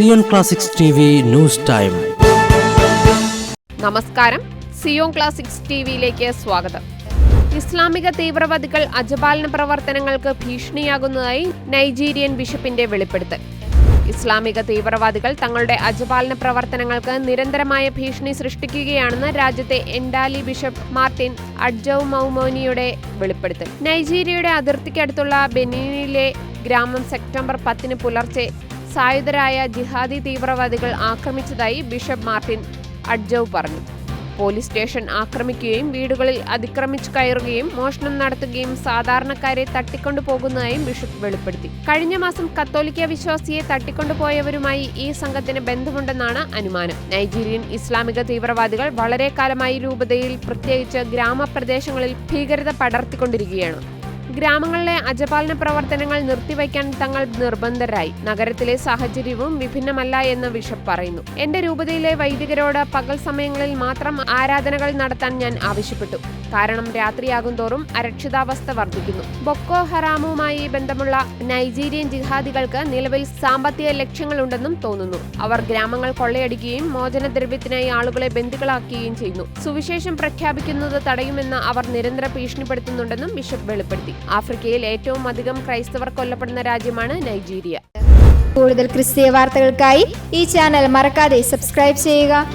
Zion classics news time. നമസ്കാരം. Zion classics ടിവിയിലേക്ക് സ്വാഗതം. ഇസ്ലാമിക തീവ്രവാദികൾ അജപാലന പ്രവർത്തനങ്ങൾക്ക് ഭീഷണിയാകുന്നതായി നൈജീരിയൻ ബിഷപ്പിന്റെ വെളിപ്പെടുത്തൽ. ഇസ്ലാമിക തീവ്രവാദികൾ തങ്ങളുടെ അജപാലന പ്രവർത്തനങ്ങൾക്ക് നിരന്തരമായ ഭീഷണി സൃഷ്ടിക്കുകയാണെന്ന് രാജ്യത്തെ എൻഡാലി ബിഷപ്പ് മാർട്ടിൻ അഡ്ജൌ മൗമോനിയുടെ വെളിപ്പെടുത്തൽ. നൈജീരിയയുടെ അതിർത്തിക്കടുത്തുള്ള ബെനീനിലെ ഗ്രാമം സെപ്റ്റംബർ പത്തിന് പുലർച്ചെ സായുധരായ ജിഹാദി തീവ്രവാദികൾ ആക്രമിച്ചതായി ബിഷപ്പ് മാർട്ടിൻ അഡ്ജോ പറഞ്ഞു. പോലീസ് സ്റ്റേഷൻ ആക്രമിക്കുകയും വീടുകളിൽ അതിക്രമിച്ചു കയറുകയും മോഷണം നടത്തുകയും സാധാരണക്കാരെ തട്ടിക്കൊണ്ടു പോകുന്നതായും ബിഷപ്പ് വെളിപ്പെടുത്തി. കഴിഞ്ഞ മാസം കത്തോലിക്ക വിശ്വാസിയെ തട്ടിക്കൊണ്ടുപോയവരുമായി ഈ സംഘത്തിന് ബന്ധമുണ്ടെന്നാണ് അനുമാനം. നൈജീരിയൻ ഇസ്ലാമിക തീവ്രവാദികൾ വളരെ കാലമായി രൂപതയിൽ പ്രത്യേകിച്ച് ഗ്രാമപ്രദേശങ്ങളിൽ ഭീകരത പടർത്തിക്കൊണ്ടിരിക്കുകയാണ്. ഗ്രാമങ്ങളിലെ അജപാലന പ്രവർത്തനങ്ങൾ നിർത്തിവയ്ക്കാൻ തങ്ങൾ നിർബന്ധരായി. നഗരത്തിലെ സാഹചര്യവും വിഭിന്നമല്ല എന്ന് ബിഷപ്പ് പറയുന്നു. എന്റെ രൂപതയിലെ വൈദികരോട് പകൽ സമയങ്ങളിൽ മാത്രം ആരാധനകൾ നടത്താൻ ഞാൻ ആവശ്യപ്പെട്ടു. കാരണം രാത്രിയാകും തോറും അരക്ഷിതാവസ്ഥ വർദ്ധിക്കുന്നു. ബൊക്കോ ഹറാമുമായി ബന്ധമുള്ള നൈജീരിയൻ ജിഹാദികൾക്ക് നിലവിൽ സാമ്പത്തിക ലക്ഷ്യങ്ങളുണ്ടെന്നും തോന്നുന്നു. അവർ ഗ്രാമങ്ങൾ കൊള്ളയടിക്കുകയും മോചനദ്രവ്യത്തിനായി ആളുകളെ ബന്ധുക്കളാക്കുകയും ചെയ്യുന്നു. സുവിശേഷം പ്രഖ്യാപിക്കുന്നത് തടയുമെന്ന് അവർ നിരന്തര ഭീഷണിപ്പെടുത്തുന്നുണ്ടെന്നും ബിഷപ്പ് വെളിപ്പെടുത്തി. ആഫ്രിക്കയിൽ ഏറ്റവും അധികം ക്രൈസ്തവർ കൊല്ലപ്പെടുന്ന രാജ്യമാണ് നൈജീരിയ. കൂടുതൽ ക്രിസ്തീയ വാർത്തകൾക്കായി ഈ ചാനൽ മറക്കാതെ സബ്സ്ക്രൈബ് ചെയ്യുക.